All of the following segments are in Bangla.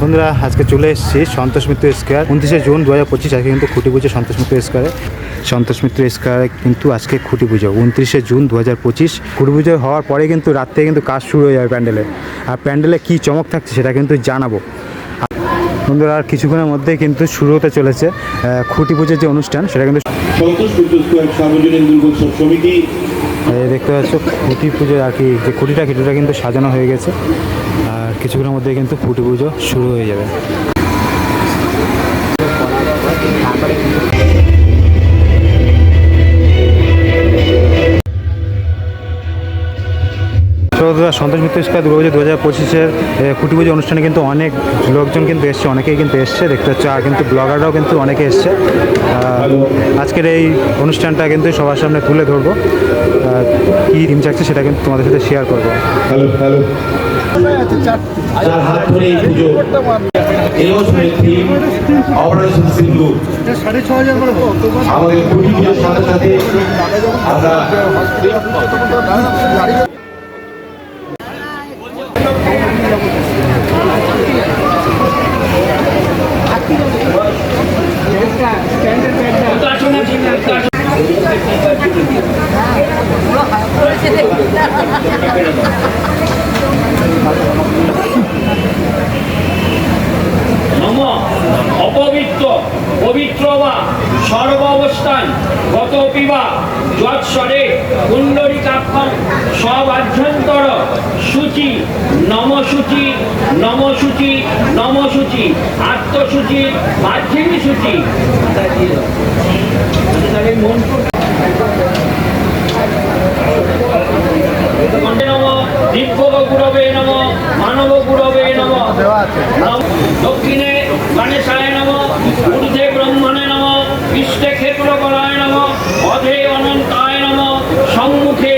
বন্ধুরা আজকে চলে এসেছি সন্তোষ মিত্র স্কোয়ার। উনত্রিশে জুন দু হাজার পঁচিশ আজকে কিন্তু খুঁটি পুজো সন্তোষ মিত্র স্কোয়ারে। সন্তোষ মিত্র স্কোয়ারে কিন্তু আজকে খুঁটি পুজো। উনত্রিশে জুন দু হাজার পঁচিশ খুঁটি পুজো হওয়ার পরে কিন্তু রাত থেকে কিন্তু কাজ শুরু হয়ে যাবে প্যান্ডেলে। আর প্যান্ডেলে কী চমক থাকছে সেটা কিন্তু জানাব। বন্ধুরা আর কিছুক্ষণের মধ্যেই কিন্তু শুরু হতে চলেছে খুঁটি পুজোর যে অনুষ্ঠান সেটা কিন্তু দেখতে পাচ্ছ খুঁটি পুজোর আর কি যে খুঁটিটা খুঁটিটা কিন্তু সাজানো হয়ে গেছে। কিছুক্ষণের মধ্যে কিন্তু ফুটি পুজো শুরু হয়ে যাবে। সন্তোষ মিত্র স্কোয়ার দুর্গাপুজো দু হাজার পঁচিশের খুঁটি পুজো অনুষ্ঠানে কিন্তু অনেক লোকজন কিন্তু এসছে, অনেকেই কিন্তু এসছে, দেখতে হচ্ছে আর কিন্তু ব্লগাররাও কিন্তু অনেকে এসছে। আজকের এই অনুষ্ঠানটা কিন্তু সবার সামনে তুলে ধরবো। কী টিম চাচ্ছে সেটা কিন্তু তোমাদের সাথে শেয়ার করব। হ্যালো আমাদের সাথে সাথে আমরা অপবিত্র, পবিত্র বা সর্ব অবস্থান গত পিবা যৎস্বরে কুণ্ডলিকাক্ষম সব আভ্যন্তর, সূচি, নমসূচি নমসূচি নমসূচি, আত্মসূচি মাধ্যমিক সূচি দিব্য গুরবে নম মানব গুরবে দক্ষিণে গণেশায় নম ঊর্ধ্বে ব্রহ্মণে নম পৃষ্ঠে ক্ষেত্র করায় নম অধে অনন্তায় নম সম্মুখে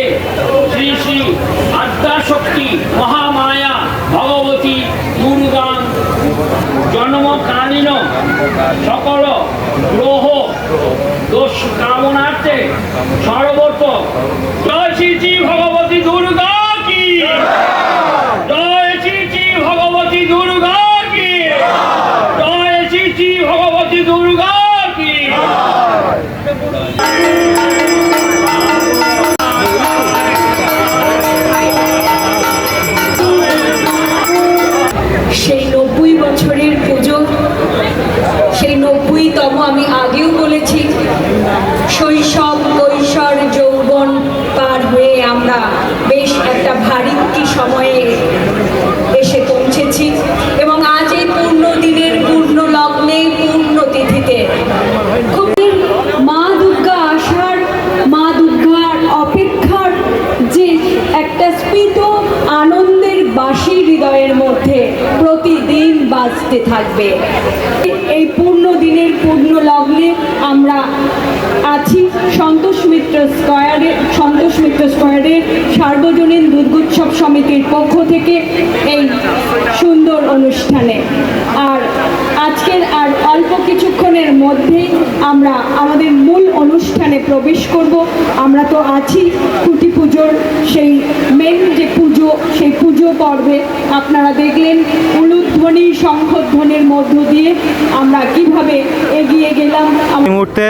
শ্রী শ্রী আদ্যাশক্তি মহামায়া জন্মকালীন সকল গ্রহ দোষ কামনার্থে সর্বত জয় শ্রী ভগবতী দুর্গা। আমরা বেশ একটা ভারিক্কি সময়ে এসে পৌঁছেছি এবং আজ এই পূর্ণ দিনের পূর্ণ লগ্নে পূর্ণ তিথিতে মা দুর্গা আসার, মা দুর্গার অপেক্ষার যে একটা স্ফীত আনন্দের বাসি হৃদয়ের মধ্যে প্রতিদিন বাজতে থাকবে। এই পূর্ণ দিনের পূর্ণ লগ্নে আমরা আছি সন্তোষ মিত্র স্কয়ারে স্কয়ারের সার্বজনীন দুর্গোৎসব সমিতির পক্ষ থেকে এই সুন্দর অনুষ্ঠানে। আর আজকের আর অল্প কিছুক্ষণের মধ্যেই আমরা আমাদের মূল অনুষ্ঠানে প্রবেশ করব। আমরা তো আছি কুটি পুজোর সেই মেন যে পুজো সেই পুজো পর্বে আপনারা দেখলেন উলুধ্বনি শঙ্খধ্বনির মধ্য দিয়ে আমরা কীভাবে এগিয়ে গেলাম। এই মুহূর্তে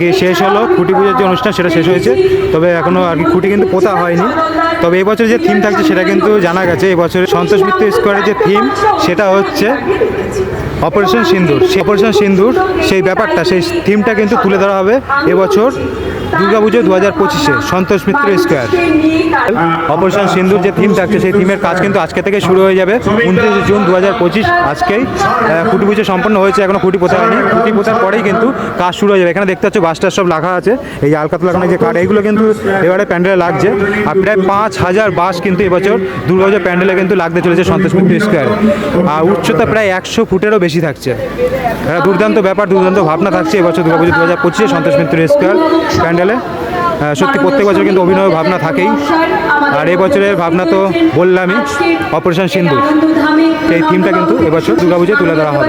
কি শেষ হলো, খুঁটি পুজোর যে অনুষ্ঠান, সেটা শেষ হয়েছে। তবে এখনও আর কি খুঁটি কিন্তু পোতা হয়নি। তবে এবছর যে থিম থাকছে, সেটা কিন্তু জানা গেছে। এবছর সন্তোষ মিত্র স্কোয়ারের যে থিম সেটা হচ্ছে অপারেশন সিন্দুর সেই অপারেশন সিন্দুর সেই ব্যাপারটা, সেই থিমটা কিন্তু তুলে ধরা হবে। এবছর দুর্গাপুজো দু হাজার পঁচিশে সন্তোষ মিত্র স্কোয়ার। অপারেশন সিন্ধুর যে থিম থাকছে সেই থিমের কাজ কিন্তু আজকে থেকে শুরু হয়ে যাবে। উনত্রিশে জুন দু হাজার পঁচিশ আজকেই। খুঁটি পুজো সম্পন্ন হয়েছে এখনও খুঁটি পোতা হয়নি। খুঁটি পোতার পরেই কিন্তু কাজ শুরু হয়ে যাবে। এখানে দেখতে পাচ্ছ বাসটার সব রাখা আছে। এই আলকাত লাগানো যে কাঠ এইগুলো কিন্তু এবারে প্যান্ডেলে লাগছে। আর প্রায় পাঁচ হাজার বাস কিন্তু এবছর দুর্গাপুজো প্যান্ডেলে কিন্তু লাগতে চলেছে সন্তোষ মিত্র স্কোয়ারে। আর উচ্চতা প্রায় একশো ফুটেরও বেশি থাকছে। একটা দুর্দান্ত ব্যাপার দুর্দান্ত ভাবনা থাকছে এবছর দুর্গাপুজো দু হাজার পঁচিশে সন্তোষ মিত্র স্কোয়ার। প্যান্ডেলে আহ, সত্যি প্রত্যেক বছর কিন্তু অভিনয় ভাবনা থাকেই। আর এবছরের ভাবনা তো বললামই অপারেশন সিন্ধু এই থিমটা কিন্তু এবছর দুর্গাপুজোয় তুলে ধরা হবে।